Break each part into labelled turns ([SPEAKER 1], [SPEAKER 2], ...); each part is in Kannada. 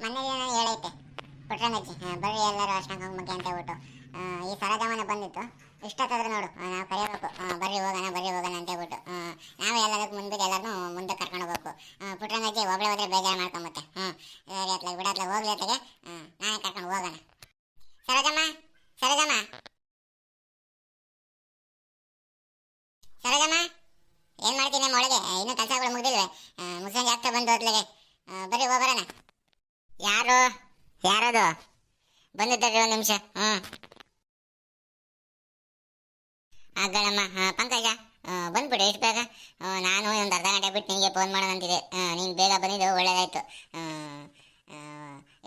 [SPEAKER 1] ಮನೇಲಿ ಏನೋ ಹೇಳೈತೆ ಪುಟ್ರಂಗಜ್ಜಿ ಆ, ಬರ್ರಿ ಎಲ್ಲರೂ ಅರ್ಶನ ಕುಂಕುಮಕ್ಕೆ ಅಂತ ಹೇಳ್ಬಿಟ್ಟು. ಈ ಸರಜಮನ ಬಂದಿತ್ತು. ಇಷ್ಟೊತ್ತಾದ್ರೆ ನೋಡು ನಾವು ಕರಿಬೇಕು. ಬರ್ರಿ ಹೋಗೋಣ ಬರ್ರಿ ಹೋಗೋಣ ಅಂತ ಹೇಳ್ಬಿಟ್ಟು. ನಾವೇ ಎಲ್ಲದಕ್ಕೂ ಮುಂದೆ ಎಲ್ಲರನ್ನೂ ಮುಂದೆ ಕರ್ಕೊಂಡು ಹೋಗ್ಬೇಕು. ಆ, ಒಬ್ಬಳೆ ಹೋದ್ರೆ ಬೇಜಾರು ಮಾಡ್ಕೊಂಬತ್ತೆ. ಹ್ಞೂ ಸರಿ ಬಿಡತ್ಲಾಗ ಹೋಗ್ಲಿ ಅತ್ಲಾಗೆ. ನಾನೇ ಕರ್ಕೊಂಡು ಹೋಗೋಣ. ಸರೋಜಮ್ಮ ಸರೋಜಮ್ಮ. ಸರೋಜಮ್ಮ ಏನು ಮಾಡ್ತೀನಿ ನಮ್ಮ ಒಳಗೆ? ಇನ್ನೂ ಕೆಲಸಗಳು ಮುಗಿದಿಲ್ವೇ? ಮುಸಂಜೆ ಆಗ್ತಾ ಬಂದು ಅತ್ಲಾಗೆ ಬರ್ರಿ ಹೋಗೋಣ ಯಾರು ಯಾರದು ಬಂದಿದ್ದಾರೆ ಒಂದು ನಿಮಿಷ ಹ್ಞೂ ಆಗಣಮ್ಮ ಹಾಂ ಪಂಕಜ ಬಂದ್ಬಿಡು ಎಷ್ಟು ಬೇಗ ನಾನು ಒಂದು ಅರ್ಧ ಗಂಟೆ ಬಿಟ್ಟು ನಿಮಗೆ ಫೋನ್ ಮಾಡೋಣ ಅಂತಿದ್ದೆ. ನೀನು ಬೇಗ ಬಂದಿದ್ದು, ಒಳ್ಳೇದಾಯ್ತು.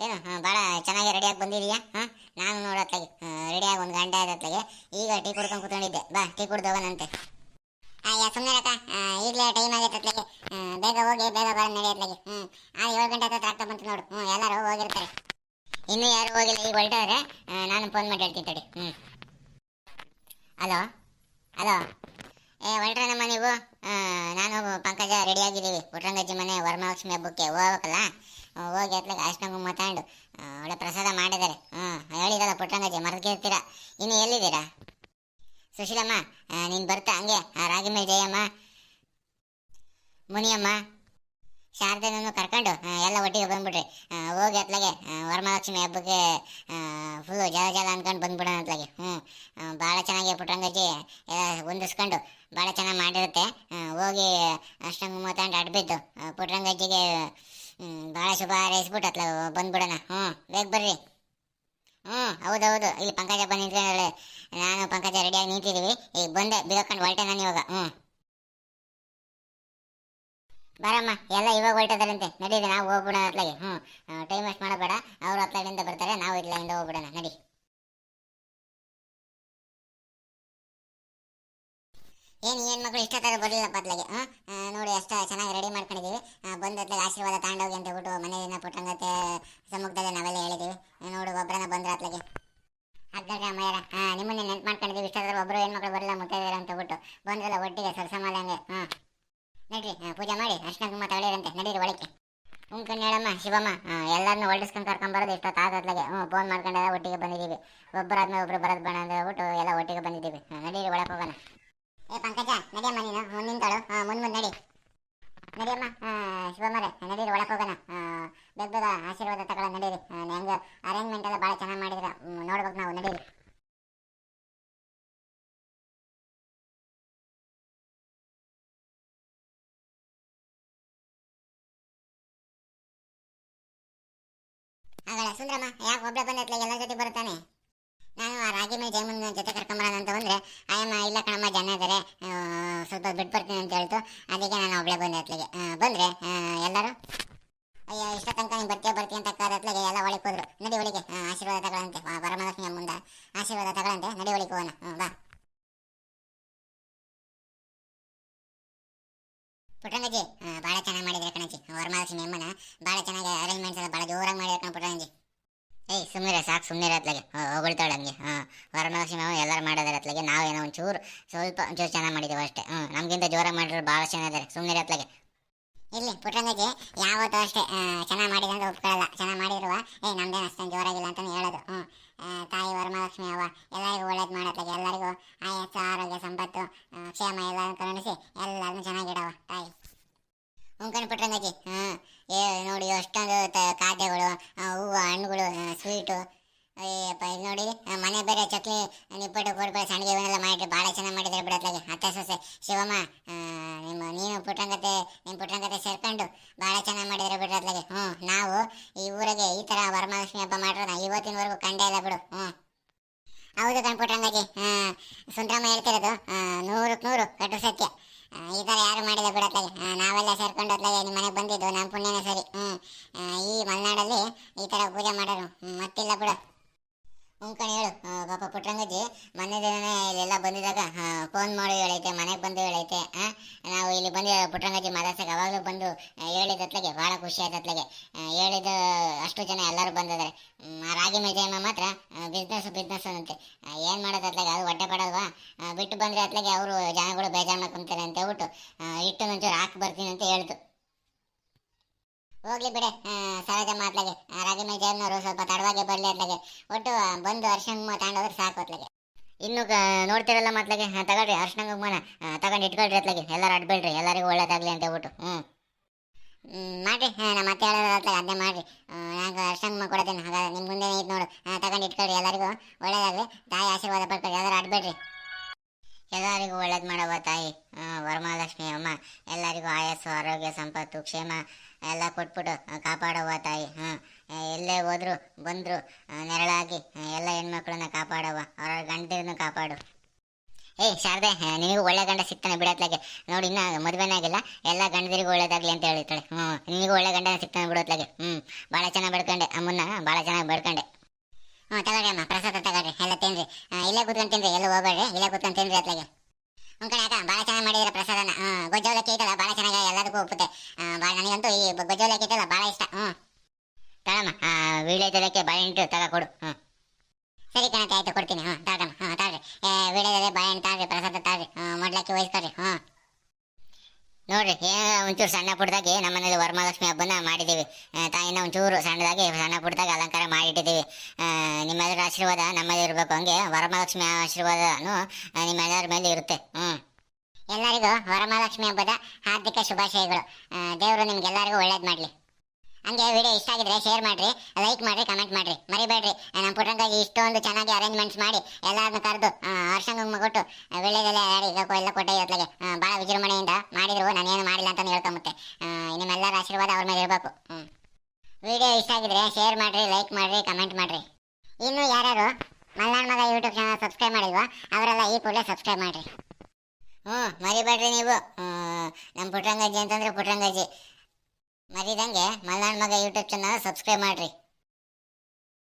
[SPEAKER 1] ಏನು ಭಾಳ ಚೆನ್ನಾಗಿ ರೆಡಿಯಾಗಿ ಬಂದಿದೀಯಾ? ಹಾಂ? ನಾನು ನೋಡತ್ಲಾಗೆ ರೆಡಿಯಾಗಿ ಒಂದು ಗಂಟೆ ಆದತ್ಲಾಗೆ ಈಗ ಟೀ ಕುಡ್ಕೊಂಡು ಕೂತ್ಕೊಂಡಿದ್ದೆ. ಬಾ, ಟೀ ಕುಡ್ದು ಹೋಗೋಣಂತೆ ಅಯ್ಯ ಸುಮ್ಮನೆ ಅಕ್ಕ ಈಗಲೇ ಟೈಮ್ ಆಗೈತೆ ಬೇಗ ಹೋಗಿ, ಬೇಗ ಬರ ನಡೆಯತ್ಲಾಗೆ ಹ್ಞೂ ಆ ಏಳು ಗಂಟೆ ಹತ್ರ ಆಗ್ತಾ ಬಂತು ನೋಡು. ಹ್ಞೂ ಎಲ್ಲರೂ ಹೋಗಿರ್ತಾರೆ. ಇನ್ನೂ ಯಾರು ಹೋಗಿಲ್ಲ, ಈಗ ಹೊರಟವ್ರೆ. ನಾನು ಫೋನ್ ಮಾಡಿ ಹೇಳ್ತೀನಿ ತಡಿ. ಹ್ಞೂ ಹಲೋ ಹಲೋ ಏ, ಹೊರಟ್ರನಮ್ಮ ನೀವು? ನಾನು ಪಂಕಜ ರೆಡಿ ಆಗಿದ್ದೀವಿ. ಪುಟ್ರಂಗಜ್ಜಿ ಮನೆ, ವರಮಹಾಲಕ್ಷ್ಮಿ ಹಬ್ಬಕ್ಕೆ ಹೋಗ್ಬೇಕಲ್ಲ? ಹೋಗಿ ಅತ್ಲಾಗ ಅರ್ಶನ ಮಾತಾಡು ಒಳ್ಳೆ ಪ್ರಸಾದ ಮಾಡಿದ್ದಾರೆ. ಹ್ಞೂ ಹೇಳಿದಲ್ಲ ಪುಟ್ರಂಗಜ್ಜಿ ಮರೆತಿರ್ತೀರ ಇನ್ನು ಎಲ್ಲಿದ್ದೀರಾ? ಸುಶೀಲಮ್ಮ ನೀನು ಬರ್ತಾ ಹಂಗೆ? ರಾಗಿ ಮೇಲೆ ಜಯಮ್ಮ, ಮುನಿಯಮ್ಮ ಶಾರದನನ್ನು ಕರ್ಕೊಂಡು ಎಲ್ಲ ಒಟ್ಟಿಗೆ ಬಂದ್ಬಿಡ್ರಿ ಹೋಗಿ ಅತ್ಲಾಗೆ ವರಮಹಾಲಕ್ಷ್ಮಿ ಹಬ್ಬಕ್ಕೆ ಫುಲ್ಲು ಜಲ ಜಲ ಅನ್ಕೊಂಡು ಬಂದ್ಬಿಡೋಣ ಅತ್ಲಾಗೆ. ಹ್ಞೂ ಭಾಳ ಚೆನ್ನಾಗಿ ಪುಟ್ರಂಗಜ್ಜಿ ಎಲ್ಲ ಹೊಂದಿಸ್ಕೊಂಡು ಭಾಳ ಚೆನ್ನಾಗಿ ಮಾಡಿರುತ್ತೆ. ಹೋಗಿ ಅಷ್ಟಂಗ ತಗೊಂಡು ಅಡ್ಬಿದ್ದು ಆ, ಪುಟ್ರಂಗಜ್ಜಿಗೆ ಭಾಳ ಶುಭ ಹಾರೈಸ್ಬಿಟ್ಟು ಅತ್ಲಾಗ ಬಂದ್ಬಿಡೋಣ. ಹ್ಞೂ ಬೇಗ ಬರ್ರಿ. ಹ್ಞೂ ಹೌದೌದು. ಇಲ್ಲಿ ಪಂಕಜ ಬಂದು ನಾನು ಪಂಕಜ ರೆಡಿಯಾಗಿ ನಿಂತಿದ್ದೀವಿ ಈಗ ಬಂದೆ ಬಿಗಕೊಂಡು ಹೊರಟೆ ನಾನು ಇವಾಗ ಹ್ಞೂ ಬರಮ್ಮ, ಎಲ್ಲ ಇವಾಗ ಹೊರಟದಾರಂತೆ. ನಡೀರಿ, ನಾವು ಹೋಗ್ಬಿಡೋಣ ಅತ್ಲಾಗೆ. ಹ್ಞೂ ಟೈಮ್ ವೇಸ್ಟ್ ಮಾಡಬೇಡ. ಅವ್ರು ಅತ್ಲಾಗಿಂದ ಬರ್ತಾರೆ, ನಾವು ಇತ್ಲಾಗಿಂದ ಹೋಗ್ಬಿಡೋಣ. ನಡಿ. ಏನು ಏನು ಮಕ್ಕಳು ಇಷ್ಟ ಥರ ಬರಲಿಲ್ಲ ಬದ್ಲಾಗೆ ನೋಡಿ, ಅಷ್ಟು ಚೆನ್ನಾಗಿ ರೆಡಿ ಮಾಡ್ಕೊಂಡಿದ್ದೀವಿ ಬಂದತ್ಲಾಗ ಆಶೀರ್ವಾದ ತಗೊಂಡೋಗಿ ಅಂತ ಹೇಳ್ಬಿಟ್ಟು ಮನೆಯಿಂದ ಪುಟ್ಟಂಗತ್ತೆ ಸಮ್ಮುಖದಲ್ಲಿ ನಾವೆಲ್ಲ ಹೇಳಿದ್ದೀವಿ ನೋಡು ಒಬ್ಬರನ್ನ ಬಂದ್ರೆ ಅತ್ಲಾಗೆ. ಅದ್ದಾಗ ಅಮ್ಮಯ್ಯರ. ಹಾಂ ನಿಮ್ಮನ್ನೇ ನೆನ್ಪು ಮಾಡ್ಕೊಂಡಿದ್ದೀವಿ ಇಷ್ಟ ಥರ ಒಬ್ಬರು ಹೆಣ್ಮಕ್ಳು ಬರಲ್ಲ ಮುತ್ತೈದರ ಅಂತ ಬಿಟ್ಟು ಬಂದ್ರಲ್ಲ ಒಟ್ಟಿಗೆ ಸರ್ಸಮಾಲಂಗೆ ಹಾಂ? ನಡ್ರಿ ಪೂಜೆ ಮಾಡಿ, ಅರ್ಶನ ಕುಂಕುಮ ತಗೊಳ್ಳಿರಂತೆ, ನಡೀರಿ ಒಳಕ್ಕೆ. ಹ್ಞೂ ಕಣ್ಣೇಳಮ್ಮ ಶಿವಮ್ಮ ಎಲ್ಲರನ್ನು ಹೊಲ್ಡಿಸ್ಕೊಂಡು ಕರ್ಕೊಂಬರೋದು ಇಷ್ಟೊತ್ತು ಆಗತ್ಲಾಗೆ ಹ್ಞೂ ಫೋನ್ ಮಾಡ್ಕೊಂಡೆಲ್ಲ ಒಟ್ಟಿಗೆ ಬಂದಿದ್ದೀವಿ. ಒಬ್ಬರಾದ್ಮೇಲೆ ಒಬ್ರು ಬರೋದು ಬೇಡ ಅಂತ ಹೇಳ್ಬಿಟ್ಟು ಎಲ್ಲ ಒಟ್ಟಿಗೆ ಬಂದಿದ್ದೀವಿ. ನಡೀರಿ ಒಳಗೆ ಹೋಗೋಣ. ಏ, ಪಂಕಜ, ನಡಿಯಮ್ಮ ನೀನು? ಮುಂದೆ ನಿಂತಾಳು ಹಾಂ, ಮುಂದೆ ಮುಂದೆ ನಡಿ. ನಡಿಯಮ್ಮ ಶಿವಮ್ಮರೇ, ನಡೀರಿ ಒಳಕ್ಕೆ ಹೋಗೋಣ. ಬೇಗ ಬೇಗ ಆಶೀರ್ವಾದ ತಗೊಳ್ಳೋ ನಡೀರಿ. ಹೆಂಗೆ ಅರೇಂಜ್ಮೆಂಟ್ ಎಲ್ಲ ಭಾಳ ಚೆನ್ನಾಗಿ ಮಾಡಿದ್ರ ನೋಡ್ಬೇಕು ನಾವು, ನಡೀರಿ. ಆಗಲ್ಲ. ಸುಂದ್ರಮ್ಮ ಯಾಕೆ ಒಬ್ಬಳೆ ಬಂದತ್ಲೆ ಎಲ್ಲ ಜೊತೆ ಬರ್ತಾನೆ ನಾನು ಆ ರಾಗಿ ಮೇಲೆ ಜಯಮನ್ ಜೊತೆ ಕರ್ಕೊಂಬರೋಣ ಅಂತ ಬಂದರೆ ಆಯಮ್ಮ ಇಲ್ಲ ಕಣಮ್ಮ ಜನ ಇದ್ದಾರೆ ಸ್ವಲ್ಪ ಬಿಟ್ಟು ಬರ್ತೀನಿ ಅಂತ ಹೇಳ್ತು. ಅದಕ್ಕೆ ನಾನು ಒಬ್ಳೆ ಬಂದೆ ಅತ್ಲಿಗೆ ಬಂದ್ರೆ ಎಲ್ಲರೂ? ಅಯ್ಯೋ ಇಷ್ಟ ತನಕ ನೀನು ಬರ್ತೀಯ ಬರ್ತೀಯ ಅಂತ ಕಾದತ್ಲೆಗೆ ಎಲ್ಲ ಒಳಗೆ ಹೋದ್ರು. ನಡಿ ಒಳಗೆ ಆಶೀರ್ವಾದ ತಗೊಳಂತೆ. ಆ, ವರಮಹಾಲಕ್ಷ್ಮಿಯ ಮುಂದೆ ಆಶೀರ್ವಾದ ತಗೊಳಂತೆ. ನಡಿ ಒಳಗೆ ಹೋಗೋಣ. ಬಾ. ಪುಟ್ಟಂಗಜ್ಜಿ ಭಾಳ ಚೆನ್ನಾಗಿ ಮಾಡಿದ್ರೆ ಕಣಜಿ ವರಮಹಾಲಕ್ಷ್ಮಿ ಅಮ್ಮನ ಭಾಳ ಚೆನ್ನಾಗಿ ಅರೇಂಜ್ಮೆಂಟ್ಸ್ ಎಲ್ಲ ಭಾಳ ಜೋರಾಗಿ ಮಾಡಿದ್ರೆ ಕಣ ಸುಮ್ಮನೆ ಇರತ್ಲಾಗೆ ಹೊಗಳ್ತಾಳೆ ಹಂಗೆ ಹಾಂ ವರಮಹಾಲಕ್ಷ್ಮಿ ಅಮ್ಮ ಎಲ್ಲರೂ ಮಾಡೋದಾರೆ ಅತ್ಲಾಗೆ. ನಾವೇನೋ ಒಂಚೂರು ಸ್ವಲ್ಪ ಒಂಚೂರು ಚೆನ್ನಾಗಿ ಮಾಡಿದ್ದೇವೆ ಅಷ್ಟೇ. ಹ್ಞೂ ನಮಗಿಂತ ಜೋರಾಗಿ ಮಾಡಿದ್ರು ಭಾಳ ಚೆನ್ನಾಗಿದ್ದಾರೆ ಸುಮ್ಮನೆ ಇರತ್ಲಾಗೆ ಇಲ್ಲಿ ಪುಟ್ಟಂಗಜ್ಜಿ ಯಾವತ್ತೂ ಅಷ್ಟೇ ಚೆನ್ನಾಗಿ ಮಾಡಿದೆ ಅಂತ ಒಪ್ಕೊಳ್ಳಲ್ಲ. ಚೆನ್ನಾಗಿ ಮಾಡಿರುವ ಏ ನಮ್ದೇನು ಅಷ್ಟೊಂದು ಜೋರಾಗಿಲ್ಲ ಅಂತಲೇ ಹೇಳೋದು. ಹ್ಞೂ ತಾಯಿ ವರಮಹಾಲಕ್ಷ್ಮಿ ಅವ ಎಲ್ಲರಿಗೂ ಒಳ್ಳೇದು ಮಾಡತ್ಲಾಗೆ ಎಲ್ಲರಿಗೂ ಆಯಸ್ಸು ಆರೋಗ್ಯ ಸಂಪತ್ತು ಕ್ಷೇಮ ಎಲ್ಲ ಕರುಣಿಸಿ ಎಲ್ಲರನ್ನೂ ಚೆನ್ನಾಗಿಡವ ತಾಯಿ. ಹ್ಞೂ ಹಾಂ ಏ ನೋಡಿ ಅಷ್ಟೊಂದು ತ- ಖಾದ್ಯಗಳು ಆ, ಹೂವು ಹಣ್ಣುಗಳು ಸ್ವೀಟು ಅಯ್ಯಪ್ಪ ಇದು ನೋಡಿ ಆ, ಮನೆ ಬೇರೆ ಚಕ್ಲಿ ನಿಪ್ಪಟ್ಟು ಕೊಡ್ಬೇಡ ಸಂಡಿಗೆ ಇವನ್ನೆಲ್ಲ ಮಾಡಿದ್ರೆ ಭಾಳ ಚೆನ್ನಾಗಿ ಮಾಡಿದ್ದಾರೆ ಬಿಡತ್ಲಾಗೆ ಅತ್ತೆ ಸೊಸೆ ಶಿವಮ್ಮ ಆ, ನಿಮ್ಮ, ನೀನು ಪುಟ್ರಂಗತೆ ನಿಮ್ಮ ಪುಟ್ರಂಗತೆ ಸೇರ್ಕೊಂಡು ಭಾಳ ಚೆನ್ನಾಗಿ ಮಾಡಿದ್ರೆ ಬಿಡತ್ಲಾಗೆ ಹ್ಞೂ ನಾವು ಈ ಊರಿಗೆ ಈ ಥರ ವರಮಹಾಲಕ್ಷ್ಮಿ ಹಬ್ಬ ಮಾಡೋಣ ಇವತ್ತಿನವರೆಗೂ ಕಂಡೇ ಇಲ್ಲ ಬಿಡು. ಹ್ಞೂ ಹೌದು ಕಣ್ಪುಟ್ಟಂಗಾಗಿ ಹಾಂ ಸುಂದ್ರಮ್ಮ ಹೇಳ್ತಿರೋದು. ನೂರಕ್ಕೆ ನೂರು ಕಟ್ಟು ಸತ್ಯ ಆ, ಈ ಥರ ಯಾರು ಮಾಡಿಲ್ಲ ಬಿಡತ್ಲಾಗೆ ಆ, ನಾವೆಲ್ಲ ಸೇರ್ಕೊಂಡು ಅತ್ಲಾಗೆ ನಿಮ್ಮ ಮನೆಗೆ ಬಂದಿದ್ದು ನಮ್ಮ ಪುಣ್ಯನೇ ಸರಿ ಹ್ಞೂ ಈ ಮಲೆನಾಡಲ್ಲಿ ಈ ಥರ ಪೂಜೆ ಮಾಡೋರು ಹ್ಮ್, ಮತ್ತಿಲ್ಲ ಬಿಡು ಉಂಕಣಿ ಹೇಳು ಆ, ಪಾಪ ಪುಟ್ರಂಗಜ್ಜಿ ದಿನನೇ ಇಲ್ಲೆಲ್ಲ ಬಂದಿದ್ದಾಗ ಫೋನ್ ಮಾಡಿ ಹೇಳೈತೆ ಮನೆಗೆ ಬಂದು ಹೇಳೈತೆ ನಾವು ಇಲ್ಲಿ ಬಂದು ಪುಟ್ರಂಗಜ್ಜಿ ಮಾತಾಡ್ಸಕ್ಕೆ ಅವಾಗಲೂ ಬಂದು ಹೇಳಿದ ಅತ್ಲಗೆ ಭಾಳ ಖುಷಿ ಆಯ್ತತ್ಲಾಗೆ ಹೇಳಿದ ಅಷ್ಟು ಜನ ಎಲ್ಲರೂ ಬಂದಿದ್ದಾರೆ. ರಾಗಿ ಮೇಜಯಮ್ಮ ಮಾತ್ರ ಬಿಸ್ನೆಸ್ ಬಿಸ್ನೆಸ್ ಅಂತೆ. ಏನು ಮಾಡೋದು ಅತ್ಲಾಗೆ ಅದು ಹೊಟ್ಟೆ ಪಡಲ್ವಾ? ಬಿಟ್ಟು ಬಂದರೆ ಅತ್ಲಾಗೆ ಅವರು ಜನಗಳು ಬೇಜಾರು ಮಾಡ್ಕೊಂತಾರೆ ಅಂತ ಹೇಳ್ಬಿಟ್ಟು ಇಟ್ಟು ನಂಚೂರು ಹಾಕಿ ಬರ್ತೀನಿ ಅಂತ ಹೇಳ್ತು ಹೋಗ್ಲಿ ಬಿಡೆ ಆ, ಸರೋಜ ಮಾತ್ಲಾಗೆ. ರಾಗಿ ಮೇಲೆ ಜೇಬ್ನವರು ಸ್ವಲ್ಪ ತಡವಾಗಿ ಬರಲಿ ಅತ್ಲಾಗೆ. ಒಟ್ಟು ಬಂದು ಅರ್ಶನ್ ತಗೊಂಡೋದ್ರೆ ಸಾಕು ಅತ್ಲಾಗೆ. ಇನ್ನು ನೋಡ್ತಿರಲ್ಲ ಮತ್ಲಾಗೆ? ಆ, ತಗೊಳ್ರಿ ಅರ್ಶನ ಕುಂಕುಮನ ತಗೊಂಡು ಇಟ್ಕೊಳ್ರಿ ಅತ್ಲಾಗೆ. ಎಲ್ಲರೂ ಅಡ್ಬೇಡ್ರಿ ಎಲ್ಲರಿಗೂ ಒಳ್ಳೇದಾಗ್ಲಿ ಅಂತ ಹೇಳ್ಬಿಟ್ಟು. ಹ್ಞೂ ಮಾಡ್ರಿ. ನಮ್ಮ ಮತ್ತೆ ಹೇಳೋದ್ರ ಅದೇ ಮಾಡ್ರಿ. ನಾನು ಅರ್ಶನ ಕುಂಕುಮ ಕೊಡ್ತೀನಿ ಹಾಗಾದ್ರೆ ನಿಮ್ಮ ಮುಂದೆ ಇದು ನೋಡು. ತಗೊಂಡು ಇಟ್ಕೊಳ್ರಿ ಎಲ್ಲರಿಗೂ ಒಳ್ಳೇದಾಗಲಿ. ತಾಯಿ ಆಶೀರ್ವಾದ ಪಡ್ತಾರೆ ಎಲ್ಲರೂ ಅಡ್ಬೇಡ್ರಿ ಎಲ್ಲರಿಗೂ ಒಳ್ಳೇದು ಮಾಡವ ತಾಯಿ. ವರಮಹಾಲಕ್ಷ್ಮಿ ಅಮ್ಮ. ಎಲ್ಲರಿಗೂ ಆಯಸ್ಸು ಆರೋಗ್ಯ ಸಂಪತ್ತು ಕ್ಷೇಮ. ಎಲ್ಲ ಕೊಟ್ಬಿಟ್ಟು ಕಾಪಾಡವ್ವ ತಾಯಿ. ಹಾಂ ಎಲ್ಲೇ ಹೋದ್ರು, ಬಂದ್ರು ನೆರಳಾಗಿ ಎಲ್ಲ ಹೆಣ್ಮಕ್ಳನ್ನ ಕಾಪಾಡವ್ವ. ಅವ್ರ ಗಂಡನ್ನು ಕಾಪಾಡು. ಏಯ್ ಶಾರದೆ ನಿನಗೂ ಒಳ್ಳೆ ಗಂಡ ಸಿಗ್ತಾನೆ ಬಿಡತ್ಲಾಗೆ. ನೋಡಿ, ಇನ್ನ ಮದುವೆನೇ ಆಗಿಲ್ಲ. ಎಲ್ಲ ಗಂಡದಿರಿಗೂ ಒಳ್ಳೇದಾಗ್ಲಿ ಅಂತ ಹೇಳ್ತಾಳೆ ಹ್ಞೂ ನಿನಗೂ ಒಳ್ಳೆ ಗಂಡ ಸಿಗ್ತಾನೆ ಬಿಡೋತ್ಲಾಗೆ. ಹ್ಞೂ ಭಾಳ ಚೆನ್ನಾಗಿ ಬೆಡ್ಕೊಂಡೆ ಅಮ್ಮನ್ನ ಭಾಳ ಚೆನ್ನಾಗಿ ಬೆಡ್ಕೊಂಡೆ ಹ್ಞೂ ತಗೊಳ್ರಿ ಅಮ್ಮ, ಪ್ರಸಾದ ತಗೊಳ್ರಿ, ಎಲ್ಲ ತಿನ್ರಿ. ಇಲ್ಲೇ ಕೂತ್ಕೊಂಡು ತಿನ್ರಿ, ಎಲ್ಲ ಹೋಗ್ಬೇಡ್ರಿ, ಇಲ್ಲೇ ಕೂತ್ಕೊಂಡು ತಿನ್ರಿ ಅತ್ಲಾಗೆ. ಹ್ಞೂ ಕಡೆ ಅಕ್ಕ ಭಾಳ ಚೆನ್ನಾಗಿ ಮಾಡಿದ್ರೆ ಪ್ರಸಾದನ. ಗೊಜ್ಜವಲಕ್ಕಿ ಐತಲ್ಲ ಭಾಳ ಚೆನ್ನಾಗಿ ಎಲ್ಲದಕ್ಕೂ ಒಪ್ಪುತ್ತೆ ನನಗಂತೂ ಈ ಗೊಜ್ಜವಲಕ್ಕಿ ಐತಲ್ಲ ಭಾಳ ಇಷ್ಟ. ಹ್ಞೂ ತಗೊಮ್ಮ ಬಾಯಿ ಬಾಳೆಹಣ್ಣು ತಗ ಕೊಡು. ಹ್ಞೂ ಸರಿ ಕಣತೆ ಆಯ್ತು ಕೊಡ್ತೀನಿ. ಹ್ಞೂ ತಗಮ್ಮ ಹ್ಞೂ ತಾಳ್ರಿ ವೀಳ್ಯದೆಲೆ ಬಾಳೆಹಣ್ಣು ತಾಳ್ರಿ ಪ್ರಸಾದ ತಾಳ್ರಿ ಹ್ಞೂ ಮೊಡ್ಲಕ್ಕಿ ವಹಿಸ್ಕೊಳ್ರಿ. ಹ್ಞೂ ನೋಡ್ರಿ ಒಂಚೂರು ಸಣ್ಣ ಪುಟ್ಟದಾಗಿ ನಮ್ಮನೇಲಿ ವರಮಹಾಲಕ್ಷ್ಮಿ ಹಬ್ಬನ ಮಾಡಿದ್ದೀವಿ ತಾಯಿನ ಒಂಚೂರು ಸಣ್ಣದಾಗಿ ಸಣ್ಣ ಪುಟ್ಟದಾಗಿ ಅಲಂಕಾರ ಮಾಡಿಟ್ಟಿದ್ದೀವಿ ನಿಮ್ಮೆಲ್ಲರ ಆಶೀರ್ವಾದ ನಮ್ಮಲ್ಲಿ ಇರಬೇಕು. ಹಂಗೆ ವರಮಹಾಲಕ್ಷ್ಮಿ ಆಶೀರ್ವಾದನು ನಿಮ್ಮೆಲ್ಲರ ಮೇಲೆ ಇರುತ್ತೆ. ಹ್ಞೂ ಎಲ್ಲರಿಗೂ ವರಮಹಾಲಕ್ಷ್ಮಿ ಹಬ್ಬದ ಹಾರ್ದಿಕ ಶುಭಾಶಯಗಳು. ದೇವರು ನಿಮ್ಗೆಲ್ಲರಿಗೂ ಒಳ್ಳೇದು ಮಾಡಲಿ. ಹಂಗೆ ವಿಡಿಯೋ ಇಷ್ಟ ಆಗಿದ್ರೆ ಶೇರ್ ಮಾಡಿರಿ, ಲೈಕ್ ಮಾಡಿರಿ, ಕಮೆಂಟ್ ಮಾಡಿರಿ. ಮರಿಬೇಡ್ರಿ. ನಮ್ಮ ಪುಟ್ಟಂಗಾಗಿ ಇಷ್ಟೊಂದು ಚೆನ್ನಾಗಿ ಅರೇಂಜ್ಮೆಂಟ್ಸ್ ಮಾಡಿ ಎಲ್ಲರನ್ನು ಕರೆದು ಅರ್ಶಂಗ ಕೊಟ್ಟು ಈಗ ಎಲ್ಲ ಕೊಟ್ಟೆ ಇವತ್ಲಾಗೆ ಭಾಳ ವಿಜೃಂಭಣೆಯಿಂದ ಮಾಡಿದ್ರು, ನಾನೇನು ಮಾಡಿಲ್ಲ ಅಂತ ಹೇಳ್ಕೊಂಬುತ್ತೆ ನಿಮ್ಮೆಲ್ಲರ ಆಶೀರ್ವಾದ ಅವ್ರ ಮೇಲೆ ಇರಬೇಕು. ವಿಡಿಯೋ ಇಷ್ಟ ಆಗಿದ್ರೆ ಶೇರ್ ಮಾಡಿರಿ, ಲೈಕ್ ಮಾಡಿರಿ, ಕಮೆಂಟ್ ಮಾಡಿರಿ. ಇನ್ನು ಯಾರ್ಯಾರು ಮಲ್ನಾಡ್ ಮಗ ಯೂಟ್ಯೂಬ್ ಚಾನಲ್ ಸಬ್ಸ್ಕ್ರೈಬ್ ಮಾಡಿಲ್ವಾ, ಅವರೆಲ್ಲ ಈ ಕೂಡಲೇ ಸಬ್ಸ್ಕ್ರೈಬ್ ಮಾಡ್ರಿ. ಮರಿಬೇಡ್ರಿ ನೀವು. ನಮ್ಮ ಪುಟ್ರಂಗಜ್ಜಿ ಅಂತಂದ್ರೆ ಪುಟ್ರಂಗಜ್ಜಿ ಮರಿದಂಗೆ ಮಲ್ನಾಡ್ ಮಗ ಯೂಟ್ಯೂಬ್ ಚಾನಲ್ ಸಬ್ಸ್ಕ್ರೈಬ್ ಮಾಡ್ರಿ.